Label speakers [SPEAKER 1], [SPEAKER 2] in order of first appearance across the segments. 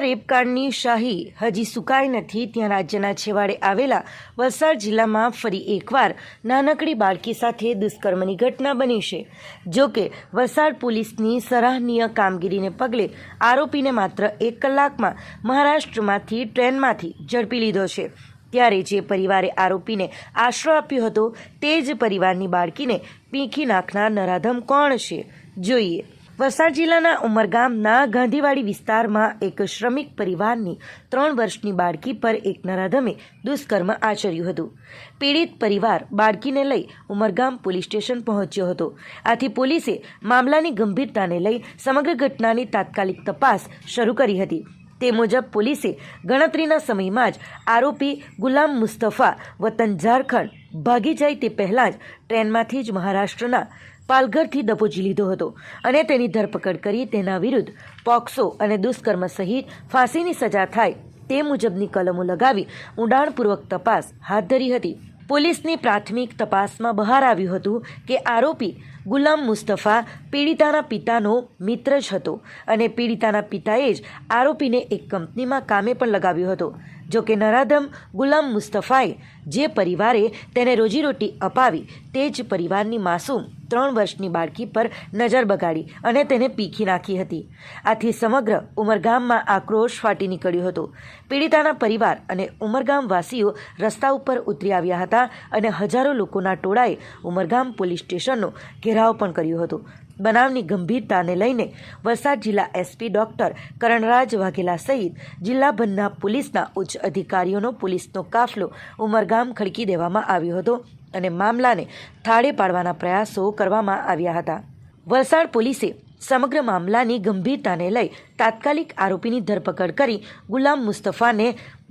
[SPEAKER 1] કોલકાતા રેપકાંડની શાહી હજી સુકાઈ નથી. ત્યાં રાજ્યના છેવાડે આવેલા વલસાડ જિલ્લામાં ફરી એકવાર નાનકડી બાળકી સાથે દુષ્કર્મની ઘટના બની છે. જો કે વલસાડ પોલીસની સરાહનીય કામગીરીને પગલે આરોપીને માત્ર એક કલાકમાં મહારાષ્ટ્રમાંથી ટ્રેનમાંથી ઝડપી લીધો છે. ત્યારે જે પરિવારે આરોપીને આશરો આપ્યો હતો, તે જ પરિવારની બાળકીને પીંખી નાખનાર નરાધમ કોણ છે? જોઈએ. વલસાડ જિલ્લાના ઉમરગામના ગાંધીવાડી વિસ્તારમાં એક શ્રમિક પરિવારની ત્રણ વર્ષની બાળકી પર એક નરાધમે દુષ્કર્મ આચર્યું હતું. પીડિત પરિવાર બાળકીને લઈ ઉમરગામ પોલીસ સ્ટેશન પહોંચ્યો હતો. આથી પોલીસે મામલાની ગંભીરતાને લઈ સમગ્ર ઘટનાની તાત્કાલિક તપાસ શરૂ કરી હતી. તે મુજબ પોલીસે ગણતરીના સમયમાં જ આરોપી ગુલામ મુસ્તફા વતન ઝારખંડ ભાગી જાય તે પહેલાં જ ટ્રેનમાંથી જ મહારાષ્ટ્રના પાલઘરથી દબોચી લીધો હતો અને તેની ધરપકડ કરી તેના વિરુદ્ધ પોક્સો અને દુષ્કર્મ સહિત ફાંસીની સજા થાય તે મુજબની કલમો લગાવી ઊંડાણપૂર્વક તપાસ હાથ ધરી હતી. પોલીસની પ્રાથમિક તપાસમાં બહાર આવ્યું હતું કે આરોપી ગુલામ મુસ્તફા પીડિતાના પિતાનો મિત્ર જ હતો અને પીડિતાના પિતાએ જ આરોપીને એક કંપનીમાં કામે પણ લગાવ્યો હતો. જો કે નરાધમ ગુલામ મુસ્તફાએ જે પરિવારે તેને રોજીરોટી અપાવી તે જ પરિવારની માસૂમ ત્રણ વર્ષની બાળકી પર નજર બગાડી અને તેને પીખી નાખી હતી. આથી સમગ્ર ઉમરગામમાં આક્રોશ ફાટી નીકળ્યો હતો. પીડિતાના પરિવાર અને ઉમરગામવાસીઓ રસ્તા ઉપર ઉતરી આવ્યા હતા અને હજારો લોકોના ટોળાએ ઉમરગામ પોલીસ સ્ટેશનનો ઘેરાવ પણ કર્યો હતો. બનાવની ગંભીરતાને લઈને વલસાડ જિલ્લા એસપી ડોક્ટર કરણરાજ વાઘેલા સહિત જિલ્લાભરના પોલીસના ઉચ્ચ અધિકારીઓનો પોલીસનો કાફલો ઉમરગામ ખડકી દેવામાં આવ્યો હતો અને મામલાને થાળે પાડવાના પ્રયાસો કરવામાં આવ્યા હતા. વલસાડ પોલીસે સમગ્ર મામલાની ગંભીરતાને લઈ તાત્કાલિક આરોપીની ધરપકડ કરી ગુલામ મુસ્તફાને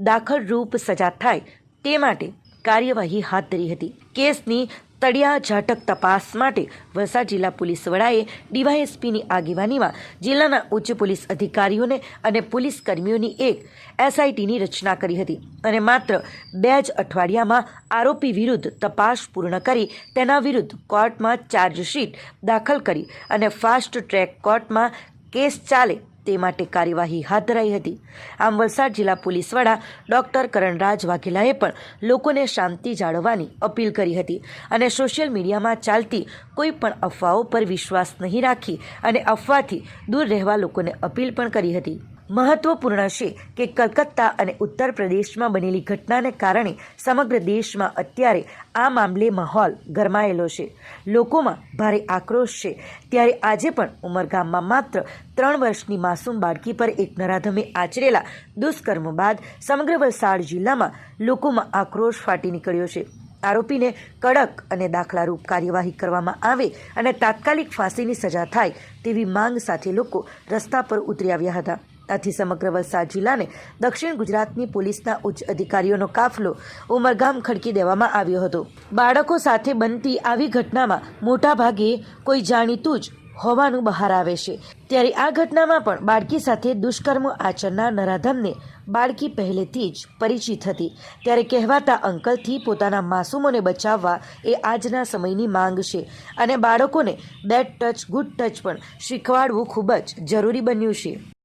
[SPEAKER 1] દાખલરૂપ સજા થાય તે માટે કાર્યવાહી હાથ ધરી હતી. કેસની તળિયા ઝાટક તપાસ માટે વલસાડ જિલ્લા પોલીસ વડાએ ડીવાયએસપીની આગેવાનીમાં જિલ્લાના ઉચ્ચ પોલીસ અધિકારીઓને અને પોલીસ કર્મીઓની એક એસઆઈટીની રચના કરી હતી અને માત્ર બે જ અઠવાડિયામાં આરોપી વિરુદ્ધ તપાસ પૂર્ણ કરી તેના વિરુદ્ધ કોર્ટમાં ચાર્જશીટ દાખલ કરી અને ફાસ્ટ ટ્રેક કોર્ટમાં કેસ ચાલે તે માટે કાર્યવાહી હાથ ધરાઈ હતી. આમ વલસાડ જિલ્લા પોલીસ વડા ડોક્ટર કરણરાજ વાઘેલાએ પણ લોકોને શાંતિ જાળવવાની અપીલ કરી હતી અને સોશિયલ મીડિયામાં ચાલતી કોઈ પણ અફવાઓ પર વિશ્વાસ નહીં રાખી અને અફવાથી દૂર રહેવા લોકોને અપીલ પણ કરી હતી. મહત્વપૂર્ણ છે કે કલકત્તા અને ઉત્તર પ્રદેશમાં બનેલી ઘટનાને કારણે સમગ્ર દેશમાં અત્યારે આ મામલે માહોલ ગરમાયેલો છે. લોકોમાં ભારે આક્રોશ છે. ત્યારે આજે પણ ઉમરગામમાં માત્ર ત્રણ વર્ષની માસૂમ બાળકી પર એક નરાધમે આચરેલા દુષ્કર્મ બાદ સમગ્ર વલસાડ જિલ્લામાં લોકોમાં આક્રોશ ફાટી નીકળ્યો છે. આરોપીને કડક અને દાખલારૂપ કાર્યવાહી કરવામાં આવે અને તાત્કાલિક ફાંસીની સજા થાય તેવી માંગ સાથે લોકો રસ્તા પર ઉતરી આવ્યા હતા. આથી સમગ્ર વલસાડ જિલ્લાને દક્ષિણ ગુજરાતની પોલીસના ઉચ્ચ અધિકારીઓનો કાફલો ઉમરગામ ખડકી દેવામાં આવ્યો હતો. બાળકો સાથે બનતી આવી ઘટનામાં મોટાભાગે કોઈ જાણીતું જ હોવાનું બહાર આવે છે. ત્યારે આ ઘટનામાં પણ બાળકી સાથે દુષ્કર્મ આચરનાર નરાધમને બાળકી પહેલેથી જ પરિચિત હતી. ત્યારે કહેવાતા અંકલથી પોતાના માસૂમોને બચાવવા એ આજના સમયની માંગ છે અને બાળકોને બેડ ટચ, ગુડ ટચ પણ શીખવાડવું ખૂબ જ જરૂરી બન્યું છે.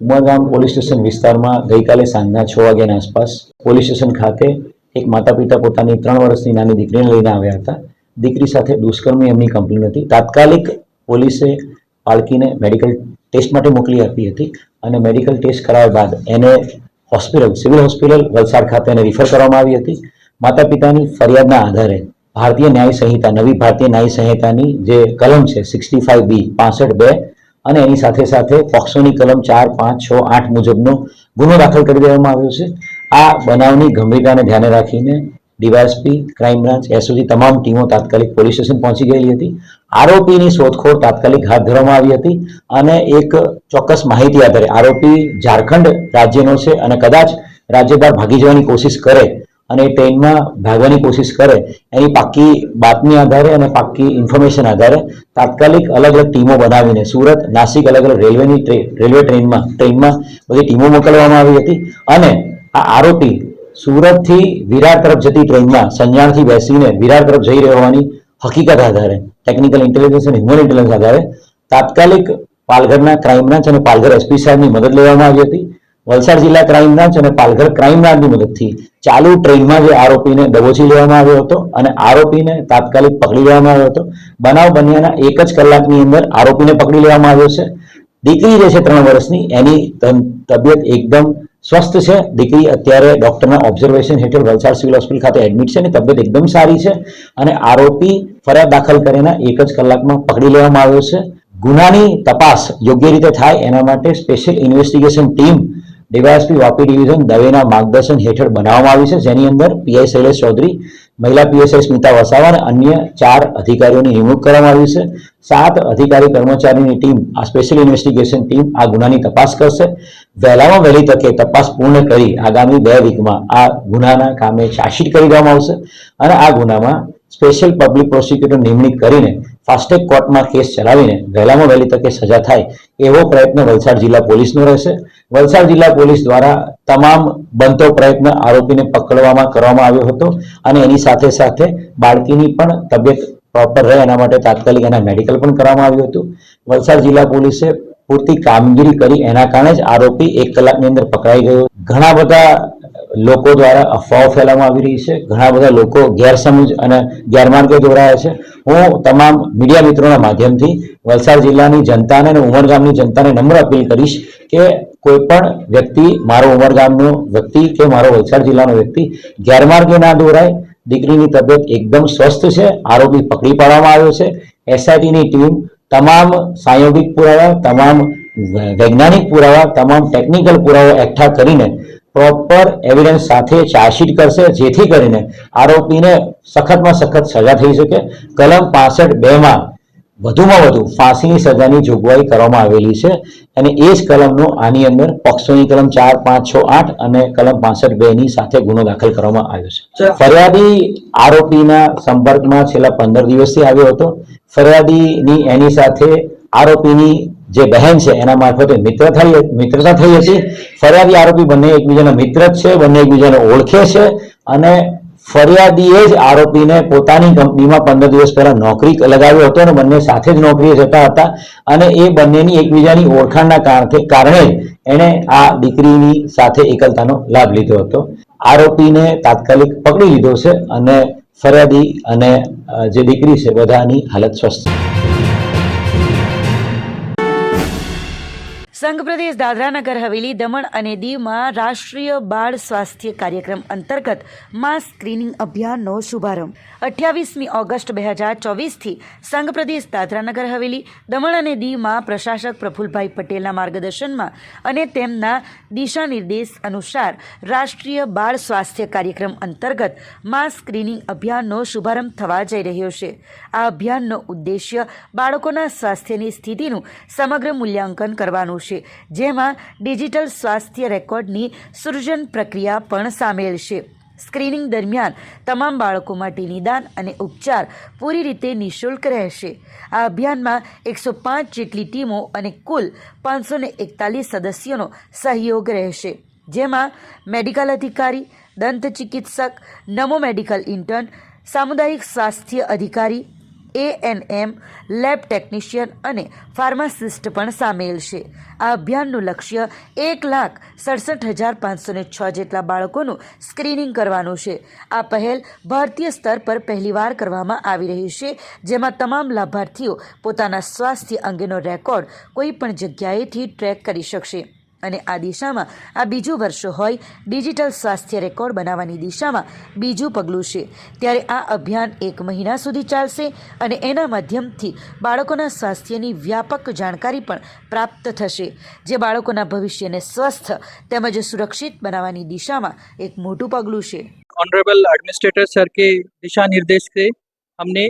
[SPEAKER 2] ઉમરગામ પોલીસ સ્ટેશન વિસ્તારમાં ગઈકાલે સાંજના છ વાગ્યાના આસપાસ પોલીસ સ્ટેશન ખાતે એક માતા પિતા પોતાની ત્રણ વર્ષની નાની દીકરીને લઈને આવ્યા હતા. દીકરી સાથે દુષ્કર્મની એમની કમ્પ્લેન હતી. તાત્કાલિક પોલીસે બાળકીને મેડિકલ ટેસ્ટ માટે મોકલી આપી હતી અને મેડિકલ ટેસ્ટ કરાવ્યા બાદ એને હોસ્પિટલ સિવિલ હોસ્પિટલ વલસાડ ખાતે એને રિફર કરવામાં આવી હતી. માતા પિતાની ફરિયાદના આધારે ભારતીય ન્યાય સંહિતા, નવી ભારતીય ન્યાય સંહિતાની જે કલમ છે સિક્સટી ફાઇવ બી પાસઠ બે અને એની સાથે સાથે પોક્સોની કલમ ચાર, પાંચ, છ, આઠ મુજબનો ગુનો દાખલ કરી દેવામાં આવ્યો છે. આ બનાવની ગંભીરતાને ધ્યાને રાખીને ડીવાયએસપી, ક્રાઇમ બ્રાન્ચ એસઓજી તમામ ટીમો તાત્કાલિક પોલીસ સ્ટેશન પહોંચી ગયેલી હતી. આરોપીની શોધખોળ તાત્કાલિક હાથ ધરવામાં આવી હતી અને એક ચોક્કસ માહિતી આધારે આરોપી ઝારખંડ રાજ્યનો છે અને કદાચ રાજ્ય બહાર ભાગી જવાની કોશિશ કરે અને એ ટ્રેનમાં ભાગવાની કોશિશ કરે, એની પાક્કી બાતમી આધારે અને પાક્કી ઇન્ફોર્મેશન આધારે તાત્કાલિક અલગ અલગ ટીમો બનાવીને, સુરત, નાસિક અલગ અલગ રેલવેની રેલવે ટ્રેનમાં ટ્રેનમાં બધી ટીમો મોકલવામાં આવી હતી. અને આ આરોપી સુરતથી વિરાર તરફ જતી ટ્રેનમાં સંજાણથી બેસીને વિરાર તરફ જઈ રહ્યો હોવાની હકીકત આધારે ટેકનિકલ ઇન્ટેલિજન્સ અને હ્યુમન ઇન્ટેલિજન્સ આધારે તાત્કાલિક પાલઘરના ક્રાઇમ બ્રાન્ચ અને પાલઘર એસપી સાહેબની મદદ લેવામાં આવી હતી. વલસાડ જિલ્લા ક્રાઇમ બ્રાન્ચ અને પાલઘર ક્રાઇમ બ્રાન્ચની મદદથી ચાલુ ટ્રેનમાં જે આરોપીને દબોચી લેવામાં આવ્યો હતો અને આરોપીને તાત્કાલિક પકડી લેવામાં આવ્યો હતો. બનાવ બન્યાના એક જ કલાકની અંદર આરોપીને પકડી લેવામાં આવ્યો છે. દીકરી જે છે ત્રણ વર્ષની, એની તબિયત એકદમ સ્વસ્થ છે. દીકરી અત્યારે ડોક્ટરના ઓબ્ઝર્વેશન હેઠળ વલસાડ સિવિલ હોસ્પિટલ ખાતે એડમિટ છે અને તબિયત એકદમ સારી છે અને આરોપી ફરિયાદ દાખલ કરીને એક જ કલાકમાં પકડી લેવામાં આવ્યો છે. ગુનાની તપાસ યોગ્ય રીતે થાય એના માટે special investigation team DYSP Vapi division દવેના માર્ગદર્શન હેઠળ બનાવવામાં આવી છે. જેની અંદર પીઆઈ શૈલેષ ચૌધરી, મહિલા પીએસઆઈ સ્મિતા વસાવા અને અન્ય ચાર અધિકારીઓની નિમણૂક કરવામાં આવી છે. સાત અધિકારી કર્મચારીની ટીમ, આ સ્પેશિયલ ઇન્વેસ્ટિગેશન ટીમ આ ગુનાની તપાસ કરશે. વહેલામાં વહેલી તકે તપાસ પૂર્ણ કરી આગામી બે વીકમાં આ ગુનાના કામે ચાર્જશીટ કરી દેવામાં આવશે અને આ ગુનામાં સ્પેશિયલ પબ્લિક પ્રોસિક્યુટર નિમણૂક કરીને ફાસ્ટેગ કોર્ટમાં કેસ ચલાવીને વહેલામાં વહેલી તકે સજા થાય એવો પ્રયત્ન વલસાડ જિલ્લા પોલીસનો રહેશે. વલસાડ જિલ્લા પોલીસ દ્વારા તમામ બનતો પ્રયત્ન આરોપીને પકડવામાં કરવામાં આવ્યો હતો અને એની સાથે સાથે બાળકીની પણ તબિયત પ્રોપર રહે એના માટે તાત્કાલિક એના મેડિકલ પણ કરવામાં આવ્યું હતું. વલસાડ જિલ્લા પોલીસે પૂરતી કામગીરી કરી એના કારણે જ આરોપી એક કલાકની અંદર પકડાઈ ગયો. ઘણા બધા લોકો દ્વારા અફવાઓ ફેલાવવામાં આવી રહી છે. ઘણા બધા લોકો ગેરસમજ અને ગેરમાર્ગે દોરાયા છે. હું તમામ મીડિયા મિત્રોના માધ્યમથી વલસાડ જિલ્લાની જનતાને અને ઉમરગામની જનતાને નમ્ર અપીલ કરીશ કે કોઈ પણ વ્યક્તિ, મારો ઉમરગામનો વ્યક્તિ કે મારો વલસાડ જિલ્લાનો વ્યક્તિ, ગેરમાર્ગે ના દોરાય. દીકરીની તબિયત એકદમ સ્વસ્થ છે. આરોપી પકડી પાડવામાં આવ્યો છે. એસઆઈટીની ટીમ તમામ સાયોગિક પુરાવા, તમામ વૈજ્ઞાનિક પુરાવા, તમામ ટેકનિકલ પુરાવા એકઠા કરીને પ્રોપર એવિડન્સ સાથે ચાર્જશીટ કરશે જેથી કરીને આરોપીને સખતમાં સખત સજા થઈ શકે. કલમ પાસઠ બે માં વધુમાં વધુ ફાંસીની સજાની જોગવાઈ કરવામાં આવેલી છે અને એ જ કલમનો આની અંદર પોક્સોની કલમ ચાર પાંચ છ આઠ અને કલમ પાસઠ બે ની સાથે ગુનો દાખલ કરવામાં આવ્યો છે. ફરિયાદી આરોપીના સંપર્કમાં છેલ્લા પંદર દિવસથી આવ્યો હતો. ફરિયાદીની એની સાથે આરોપીની જે બહેન છે, એના મારફતે મિત્ર થઈ, મિત્રતા થઈ હતી. ફરિયાદી આરોપી બંને એકબીજાના મિત્ર જ છે, બંને એકબીજાને ઓળખે છે અને ફરિયાદીએ જ આરોપીને પોતાની કંપનીમાં પંદર દિવસ પહેલા નોકરી લગાવ્યો હતો અને બંને સાથે જ નોકરીએ જતા હતા. અને એ બંનેની એકબીજાની ઓળખાણના કારણે એણે આ દીકરીની સાથે એકલતાનો લાભ લીધો હતો. આરોપીને તાત્કાલિક પકડી લીધો છે અને ફરિયાદી અને જે દીકરી છે, બધાની હાલત સ્વસ્થ
[SPEAKER 1] સંઘ પ્રદેશ દાદરાનગર હવેલી, દમણ અને દીવમાં રાષ્ટ્રીય બાળ સ્વાસ્થ્ય કાર્યક્રમ અંતર્ગત માસ સ્ક્રીનિંગ અભિયાનનો શુભારંભ. અઠ્યાવીસમી ઓગસ્ટ બે હજાર ચોવીસથી સંઘ પ્રદેશ દાદરાનગર હવેલી, દમણ અને દીવમાં પ્રશાસક પ્રફુલભાઈ પટેલના માર્ગદર્શનમાં અને તેમના દિશાનિર્દેશ અનુસાર રાષ્ટ્રીય બાળ સ્વાસ્થ્ય કાર્યક્રમ અંતર્ગત માસ સ્ક્રીનિંગ અભિયાનનો શુભારંભ થવા જઈ રહ્યો છે. આ અભિયાનનો ઉદ્દેશ્ય બાળકોના સ્વાસ્થ્યની સ્થિતિનું સમગ્ર મૂલ્યાંકન કરવાનું છે. જેમાં ડિજિટલ સ્વાસ્થ્ય રેકોર્ડની સૃજન પ્રક્રિયા પણ સામેલ છે. સ્ક્રીનિંગ દરમિયાન તમામ બાળકો માટે નિદાન અને ઉપચાર પૂરી રીતે નિઃશુલ્ક રહેશે. આ અભિયાનમાં એકસો પાંચ જેટલી ટીમો અને કુલ પાંચસો ને એકતાલીસ સદસ્યોનો સહયોગ રહેશે. જેમાં મેડિકલ અધિકારી, દંત ચિકિત્સક, નમો મેડિકલ ઇન્ટર્ન, સામુદાયિક સ્વાસ્થ્ય અધિકારી એએનએમ લેબ ટેકનિશિયન અને ફાર્માસિસ્ટ પણ સામેલ છે. આ અભિયાનનું લક્ષ્ય એક લાખ સડસઠ હજાર પાંચસો છ જેટલા બાળકોનું સ્ક્રીનિંગ કરવાનું છે. આ પહેલ ભારતીય સ્તર પર પહેલીવાર કરવામાં આવી રહી છે, જેમાં તમામ લાભાર્થીઓ પોતાના સ્વાસ્થ્ય અંગેનો રેકોર્ડ કોઈ પણ જગ્યાએથી ટ્રેક કરી શકશે. અને આ દિશામાં આ બીજું વર્ષ હોય ડિજિટલ સ્વાસ્થ્ય રેકોર્ડ બનાવવાની દિશામાં બીજું પગલું છે ત્યારે આ અભિયાન એક મહિના સુધી ચાલશે અને એના માધ્યમથી બાળકોના સ્વાસ્થ્યની વ્યાપક જાણકારી પણ પ્રાપ્ત થશે જે બાળકોના ભવિષ્યને સ્વસ્થ તેમજ સુરક્ષિત બનાવવાની દિશામાં એક મોટું પગલું છે
[SPEAKER 3] ऑनरेबल एडमिनिस्ट्रेटर सर के दिशा निर्देश से हमने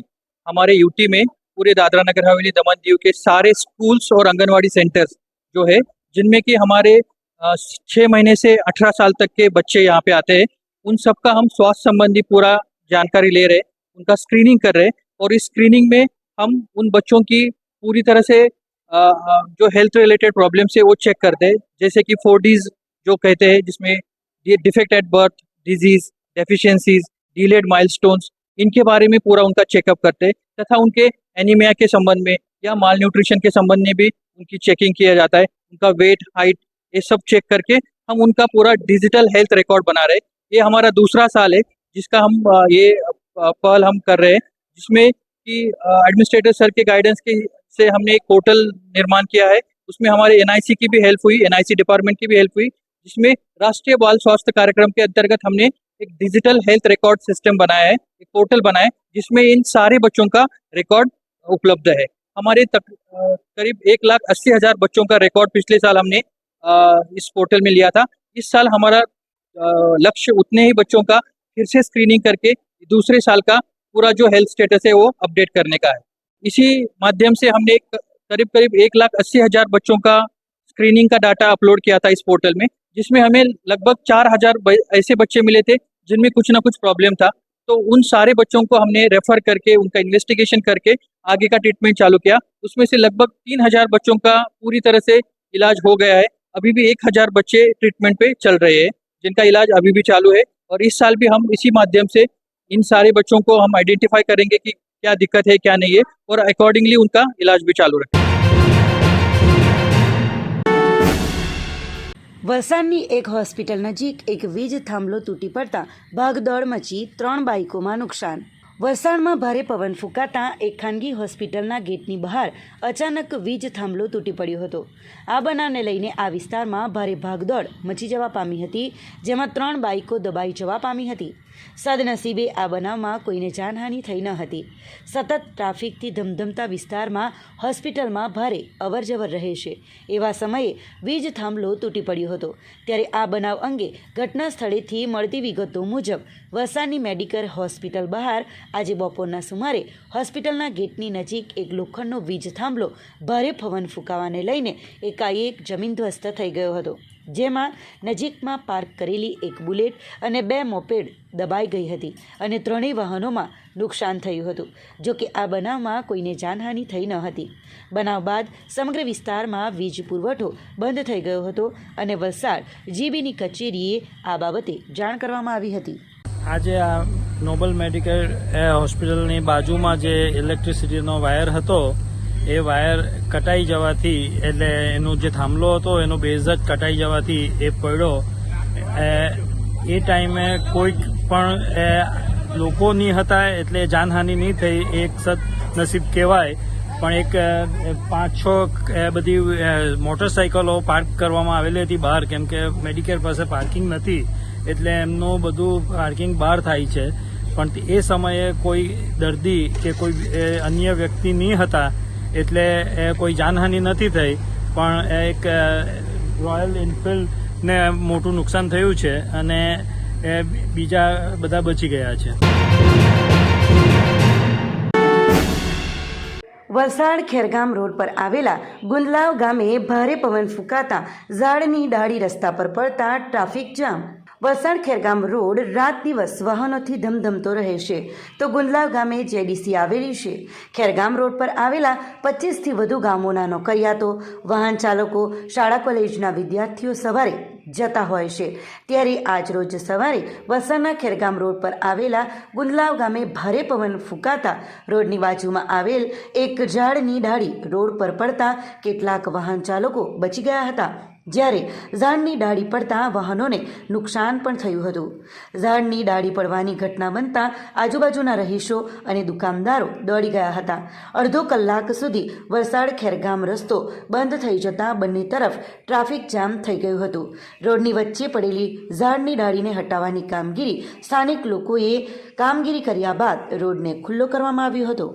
[SPEAKER 3] हमारे यूटी में पूरे दादरा नगर हवेली दमन दीव के सारे स्कूल्स और आंगनवाड़ी सेंटर्स जो है जिनमें कि हमारे छः महीने से अठारह साल तक के बच्चे यहाँ पे आते हैं। उन सबका हम स्वास्थ्य संबंधी पूरा जानकारी ले रहे हैं, उनका स्क्रीनिंग कर रहे हैं और इस स्क्रीनिंग में हम उन बच्चों की पूरी तरह से जो हेल्थ रिलेटेड प्रॉब्लम्स है वो चेक करते हैं। जैसे कि फोर डीज जो कहते हैं, जिसमें defect at birth diseases deficiencies delayed milestones इनके बारे में पूरा उनका चेकअप करते हैं। तथा उनके एनीमिया के संबंध में या माल न्यूट्रिशन के संबंध में भी उनकी चेकिंग किया जाता है। उनका वेट हाइट ये सब चेक करके हम उनका पूरा डिजिटल हेल्थ रिकॉर्ड बना रहे ये हमारा दूसरा साल है, जिसका हम ये पहल हम कर रहे हैं, जिसमें कि एडमिनिस्ट्रेटर सर के गाइडेंस के से हमने एक पोर्टल निर्माण किया है। उसमें हमारे एनआईसी की भी हेल्प हुई एनआईसी डिपार्टमेंट की भी हेल्प हुई, जिसमें राष्ट्रीय बाल स्वास्थ्य कार्यक्रम के अंतर्गत हमने एक डिजिटल हेल्थ रिकॉर्ड सिस्टम बनाया है, एक पोर्टल बनाया है, जिसमें इन सारे बच्चों का रिकॉर्ड उपलब्ध है। हमारे तक करीब एक लाख अस्सी हज़ार बच्चों का रिकॉर्ड पिछले साल हमने इस पोर्टल में लिया था। इस साल हमारा लक्ष्य उतने ही बच्चों का फिर से स्क्रीनिंग करके दूसरे साल का पूरा जो हेल्थ स्टेटस है वो अपडेट करने का है। इसी माध्यम से हमने करीब करीब एक लाख अस्सी हज़ार बच्चों का स्क्रीनिंग का डाटा अपलोड किया था इस पोर्टल में, जिसमें हमें लगभग चार हज़ार ऐसे बच्चे मिले थे जिनमें कुछ ना कुछ प्रॉब्लम था। तो उन सारे बच्चों को हमने रेफर करके, उनका इन्वेस्टिगेशन करके आगे का ट्रीटमेंट चालू किया। उसमें से लगभग तीन हज़ार बच्चों का पूरी तरह से इलाज हो गया है। अभी भी एक हज़ार बच्चे ट्रीटमेंट पे चल रहे हैं, जिनका इलाज अभी भी चालू है। और इस साल भी हम इसी माध्यम से इन सारे बच्चों को हम आइडेंटिफाई करेंगे कि क्या दिक्कत है, क्या नहीं है। और अकॉर्डिंगली उनका इलाज भी चालू रखें
[SPEAKER 1] વલસાડની એક હોસ્પિટલ નજીક એક વીજ થાંભલો તૂટી પડતા ભાગદોડ મચી ત્રણ બાઇકોમાં નુકસાન. વલસાડમાં ભારે પવન ફૂંકાતા એક ખાનગી હોસ્પિટલના ગેટની બહાર અચાનક વીજ થાંભલો તૂટી પડ્યો હતો. આ બનાવને લઈને આ વિસ્તારમાં ભારે ભાગદોડ મચી જવા પામી હતી, જેમાં ત્રણ બાઇકો દબાઈ જવા પામી હતી. સદનસીબે આ બનાવમાં કોઈને જાનહાનિ થઈ ન હતી. સતત ટ્રાફિકથી ધમધમતા વિસ્તારમાં હોસ્પિટલમાં ભારે અવરજવર રહે છે. એવા સમયે વીજ થાંભલો તૂટી પડ્યો હતો. ત્યારે આ બનાવ અંગે ઘટના સ્થળેથી મળતી વિગતો મુજબ વલસાડની મેડિકલ હોસ્પિટલ બહાર આજે બપોરના સુમારે હોસ્પિટલના ગેટની નજીક એક લોખંડનો વીજ થાંભલો ભારે પવન ફૂંકાવાને લઈને એકાએક જમીન ધ્વસ્ત થઈ ગયો હતો. જેમાં નજીકમાં પાર્ક કરેલી એક બુલેટ અને બે મોપેડ દબાઈ ગઈ હતી અને ત્રણેય વાહનોમાં નુકસાન થયું હતું જોકે આ બનાવમાં કોઈને જાનહાનિ થઈ ન હતી. બનાવ બાદ સમગ્ર વિસ્તારમાં વીજ પુરવઠો બંધ થઈ ગયો હતો અને વલસાડ જીબીની કચેરીએ આ બાબતે જાણ કરવામાં આવી હતી.
[SPEAKER 4] આજે આ નોબલ મેડિકલ હોસ્પિટલની બાજુમાં જે ઇલેક્ટ્રિસિટીનો વાયર હતો એ વાયર કટાઈ જવાથી, એટલે એનો જે થાંભલો હતો, એનો બેઝ જ કટાઈ જવાથી એ પડ્યો. એ ટાઈમે કોઈક પણ લોકો નહીં હતા એટલે જાનહાનિ નહીં થઈ, એક સદનસીબ કહેવાય. પણ એક પાંચ, છ બધી મોટરસાઇકલો પાર્ક કરવામાં આવેલી હતી બહાર, કેમ કે મેડિકેર પાસે પાર્કિંગ નથી, એટલે એમનું બધું પાર્કિંગ બહાર થાય છે. પણ એ સમયે કોઈ દર્દી કે કોઈ અન્ય વ્યક્તિ નહીં હતા એટલે કોઈ જાનહાનિ નથી થઈ, પણ એક રોયલ એન્ફિલ્ડને મોટું નુકસાન થયું છે અને એ બીજા બધા બચી ગયા છે.
[SPEAKER 1] વલસાડ ખેરગામ રોડ પર આવેલા ગુંદલાવ ગામે ભારે પવન ફૂંકાતા ઝાડની ડાળી રસ્તા પર પડતા traffic jam. Valsad Khergam road રાત દિવસ વાહનોથી ધમધમતો રહે છે. તો ગુંદલાવ ગામે જેડીસી આવેલી છે. ખેરગામ રોડ પર આવેલા પચીસથી વધુ ગામોના નોકરિયાતો, વાહન ચાલકો, શાળા કોલેજના વિદ્યાર્થીઓ સવારે જતા હોય છે. ત્યારે આજ રોજ સવારે વલસાડના ખેરગામ રોડ પર આવેલા ગુંદલાવ ગામે ભારે પવન ફૂંકાતા રોડની બાજુમાં આવેલ એક ઝાડની ડાળી રોડ પર પડતા કેટલાક વાહન ચાલકો બચી ગયા હતા. જ્યારે ઝાડની ડાળી પડતા વાહનોને નુકસાન પણ થયું હતું. ઝાડની ડાળી પડવાની ઘટના બનતા આજુબાજુના રહીશો અને દુકાનદારો દોડી ગયા હતા. અડધો કલાક સુધી વલસાડ ખેરગામ રસ્તો બંધ થઈ જતા બંને તરફ ટ્રાફિક જામ થઈ ગયું હતું. રોડની વચ્ચે પડેલી ઝાડની ડાળીને હટાવવાની કામગીરી સ્થાનિક લોકોએ કામગીરી કર્યા બાદ રોડને ખુલ્લો કરવામાં આવ્યો હતો.